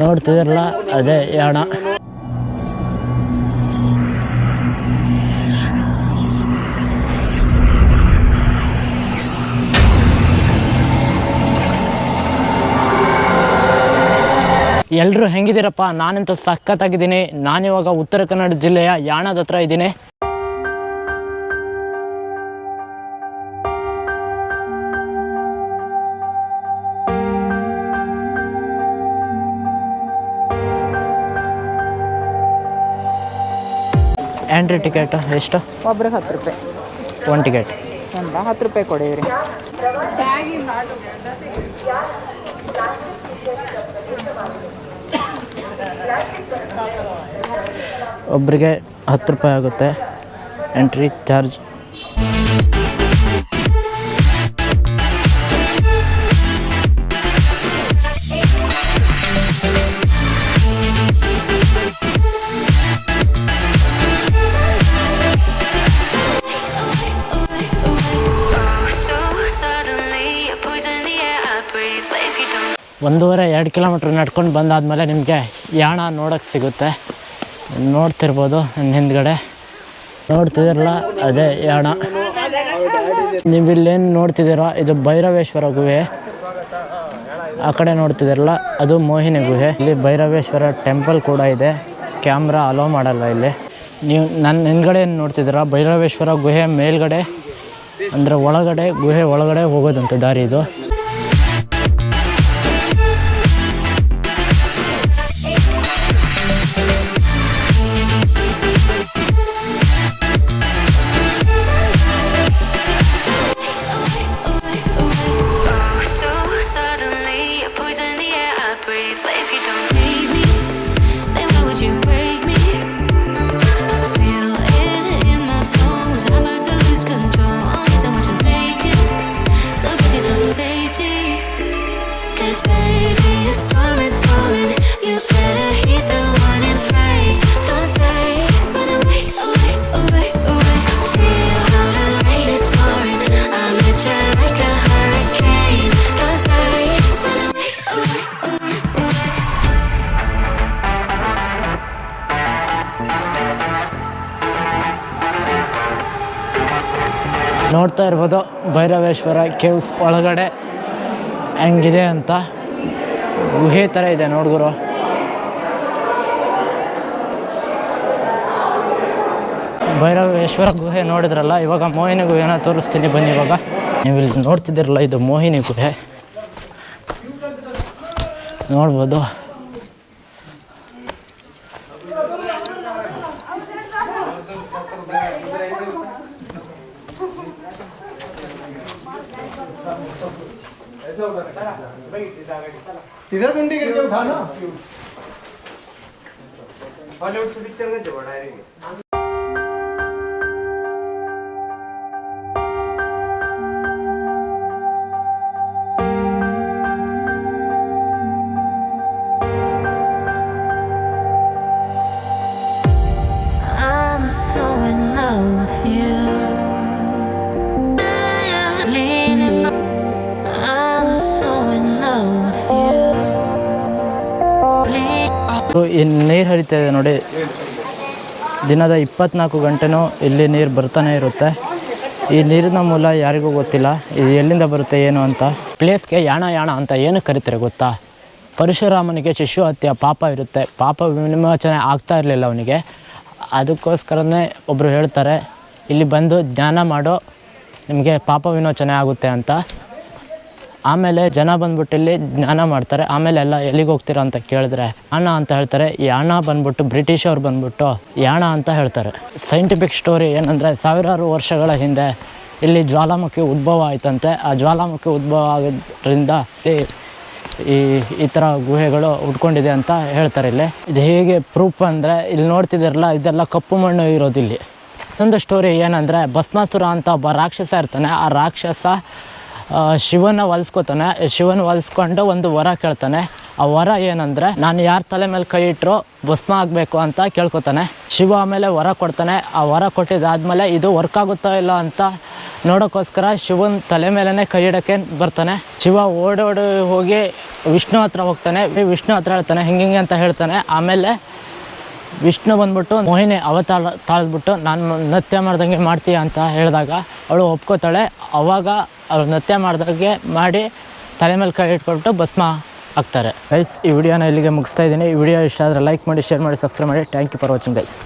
ನೋಡ್ತಿದ್ರಲ್ಲ ಅದೇ ಯಾಣ. ಎಲ್ಲರೂ ಹೆಂಗಿದ್ದೀರಪ್ಪ? ನಾನಂತೂ ಸಖತ್ತಾಗಿದ್ದೀನಿ. ನಾನಿವಾಗ ಉತ್ತರ ಕನ್ನಡ ಜಿಲ್ಲೆಯ ಯಾಣದ ಹತ್ರ ಇದ್ದೀನಿ. ಎಂಟ್ರಿ ಟಿಕೆಟ್ ಎಷ್ಟು? ಒಬ್ರಿಗೆ ಹತ್ತು ರೂಪಾಯಿ. ಒನ್ ಟಿಕೆಟ್ ಒಂದ ಹತ್ತು ರೂಪಾಯಿ ಕೊಡಿವ್ರಿ. ಒಬ್ಬರಿಗೆ ಹತ್ತು ರೂಪಾಯಿ ಆಗುತ್ತೆ. ಎಂಟ್ರಿ ಚಾರ್ಜ್ ಒಂದೂವರೆ, ಎರಡು ಕಿಲೋಮೀಟ್ರ್ ನಡ್ಕೊಂಡು ಬಂದಾದಮೇಲೆ ನಿಮಗೆ ಯಾಣ ನೋಡೋಕ್ಕೆ ಸಿಗುತ್ತೆ. ನೋಡ್ತಿರ್ಬೋದು ನನ್ನ ಹಿಂದ್ಗಡೆ. ನೋಡ್ತಿದ್ದೀರಲ್ಲ, ಅದೇ ಯಾಣ. ನೀವು ಇಲ್ಲೇನು ನೋಡ್ತಿದ್ದೀರೋ, ಇದು ಭೈರವೇಶ್ವರ ಗುಹೆ. ಆ ಕಡೆ ನೋಡ್ತಿದ್ದೀರಲ್ಲ, ಅದು ಮೋಹಿನಿ ಗುಹೆ. ಇಲ್ಲಿ ಭೈರವೇಶ್ವರ ಟೆಂಪಲ್ ಕೂಡ ಇದೆ. ಕ್ಯಾಮ್ರಾ ಅಲೋ ಮಾಡಲ್ಲ ಇಲ್ಲಿ. ನೀವು ನನ್ನ ಹಿಂದ್ಗಡೆ ಏನು ನೋಡ್ತಿದ್ದೀರ, ಭೈರವೇಶ್ವರ ಗುಹೆ ಮೇಲ್ಗಡೆ, ಅಂದರೆ ಒಳಗಡೆ, ಗುಹೆ ಒಳಗಡೆ ಹೋಗೋದಂತೆ ದಾರಿ ಇದು. You don't ನೋಡ್ತಾ ಇರ್ಬೋದು. ಭೈರವೇಶ್ವರ ಕೇವ್ಸ್ ಒಳಗಡೆ ಹೆಂಗಿದೆ ಅಂತ. ಗುಹೆ ಥರ ಇದೆ ನೋಡ್ಗುರು. ಭೈರವೇಶ್ವರ ಗುಹೆ ನೋಡಿದ್ರಲ್ಲ, ಇವಾಗ ಮೋಹಿನಿ ಗುಹೆನ ತೋರಿಸ್ತೀನಿ ಬನ್ನಿ ಇವಾಗ. ನೀವು ಇಲ್ಲಿ ನೋಡ್ತಿದ್ದೀರಲ್ಲ, ಇದು ಮೋಹಿನಿ ಗುಹೆ. ನೋಡ್ಬೋದು. तिथं कंटी खा ना. हॉलिवूडचे पिक्चर कसे डायरेक्ट ಈ ನೀರು ಹರಿತಾ ಇದೆ ನೋಡಿ. ದಿನದ ಇಪ್ಪತ್ನಾಲ್ಕು ಗಂಟೆನೂ ಇಲ್ಲಿ ನೀರು ಬರ್ತಾನೆ ಇರುತ್ತೆ. ಈ ನೀರಿನ ಮೂಲ ಯಾರಿಗೂ ಗೊತ್ತಿಲ್ಲ ಇದು ಎಲ್ಲಿಂದ ಬರುತ್ತೆ, ಏನು ಅಂತ. ಪ್ಲೇಸ್ಗೆ ಯಾಣ ಯಾಣ ಅಂತ ಏನು ಕರಿತಾರೆ ಗೊತ್ತಾ? ಪರಶುರಾಮನಿಗೆ ಶಿಶು ಹತ್ಯೆ, ಪಾಪ ಇರುತ್ತೆ. ಪಾಪ ವಿಮೋಚನೆ ಆಗ್ತಾ ಇರಲಿಲ್ಲ ಅವನಿಗೆ. ಅದಕ್ಕೋಸ್ಕರನೇ ಒಬ್ಬರು ಹೇಳ್ತಾರೆ, ಇಲ್ಲಿ ಬಂದು ಧ್ಯಾನ ಮಾಡೋ, ನಿಮಗೆ ಪಾಪ ವಿಮೋಚನೆ ಆಗುತ್ತೆ ಅಂತ. ಆಮೇಲೆ ಜನ ಬಂದ್ಬಿಟ್ಟು ಇಲ್ಲಿ ಜ್ಞಾನ ಮಾಡ್ತಾರೆ, ಆಮೇಲೆ ಎಲ್ಲ ಎಲ್ಲಿಗೆ ಹೋಗ್ತೀರಾ ಅಂತ ಕೇಳಿದ್ರೆ ಅಣ್ಣ ಅಂತ ಹೇಳ್ತಾರೆ, ಯಾಣ ಬಂದ್ಬಿಟ್ಟು ಬ್ರಿಟಿಷ್ ಅವ್ರು ಬಂದ್ಬಿಟ್ಟು ಯಾಣ ಅಂತ ಹೇಳ್ತಾರೆ. ಸೈಂಟಿಫಿಕ್ ಸ್ಟೋರಿ ಏನಂದರೆ ಸಾವಿರಾರು ವರ್ಷಗಳ ಹಿಂದೆ ಇಲ್ಲಿ ಜ್ವಾಲಾಮುಖಿ ಉದ್ಭವ ಆಯ್ತಂತೆ. ಆ ಜ್ವಾಲಾಮುಖಿ ಉದ್ಭವ ಆಗೋದ್ರಿಂದ ಈ ಈ ಥರ ಗುಹೆಗಳು ಉಟ್ಕೊಂಡಿದೆ ಅಂತ ಹೇಳ್ತಾರೆ ಇಲ್ಲಿ. ಇದು ಹೇಗೆ ಪ್ರೂಫ್ ಅಂದರೆ ಇಲ್ಲಿ ನೋಡ್ತಿದ್ದೀರಲ್ಲ, ಇದೆಲ್ಲ ಕಪ್ಪು ಮಣ್ಣು ಇರೋದಿಲ್ಲಿ. ಇನ್ನೊಂದು ಸ್ಟೋರಿ ಏನಂದರೆ ಭಸ್ಮಾಸುರ ಅಂತ ಒಬ್ಬ ರಾಕ್ಷಸ ಇರ್ತಾನೆ. ಆ ರಾಕ್ಷಸ ಶಿವನ ಹೊಲ್ಸ್ಕೊತಾನೆ ಶಿವನ ಹೊಲ್ಸ್ಕೊಂಡು ಒಂದು ವರ ಕೇಳ್ತಾನೆ. ಆ ವರ ಏನಂದರೆ, ನಾನು ಯಾರ ತಲೆ ಮೇಲೆ ಕೈ ಇಟ್ಟರು ಭಸ್ಮ ಆಗಬೇಕು ಅಂತ ಕೇಳ್ಕೊತಾನೆ. ಶಿವ ಆಮೇಲೆ ವರ ಕೊಡ್ತಾನೆ. ಆ ವರ ಕೊಟ್ಟಿದ್ದಾದಮೇಲೆ ಇದು ವರ್ಕ್ ಆಗುತ್ತೋ ಇಲ್ಲ ಅಂತ ನೋಡೋಕ್ಕೋಸ್ಕರ ಶಿವನ ತಲೆ ಮೇಲೇ ಕೈ ಇಡೋಕ್ಕೆ ಬರ್ತಾನೆ. ಶಿವ ಓಡೋಡಿ ಹೋಗಿ ವಿಷ್ಣು ಹತ್ರ ಹೋಗ್ತಾನೆ. ವಿಷ್ಣು ಹತ್ರ ಹೇಳ್ತಾನೆ, ಹಿಂಗೆ ಹಿಂಗೆ ಅಂತ ಹೇಳ್ತಾನೆ. ಆಮೇಲೆ ವಿಷ್ಣು ಬಂದ್ಬಿಟ್ಟು ಮೋಹಿನಿ ಅವತಾಳ ತಾಳ್ಬಿಟ್ಟು ನಾನು ನೃತ್ಯ ಮಾಡ್ದಂಗೆ ಮಾಡ್ತೀಯ ಅಂತ ಹೇಳಿದಾಗ, ಅವಳು ಒಪ್ಕೋತಾಳೆ. ಅವಾಗ ಅವಳು ನೃತ್ಯ ಮಾಡಿದಾಗೆ ಮಾಡಿ ತಲೆ ಮೇಲೆ ಕೈ ಇಟ್ಕೊಬಿಟ್ಟು ಭಸ್ಮ ಆಗ್ತಾರೆ. ಗೈಸ್ ಈ ವಿಡಿಯೋನ ಇಲ್ಲಿಗೆ ಮುಗಿಸ್ತಾ ಇದ್ದೀನಿ. ಈ ವಿಡಿಯೋ ಇಷ್ಟ ಆದರೆ ಲೈಕ್ ಮಾಡಿ ಶೇರ್ ಮಾಡಿ ಸಬ್ಸ್ಕ್ರೈಬ್ ಮಾಡಿ. Thank you for watching guys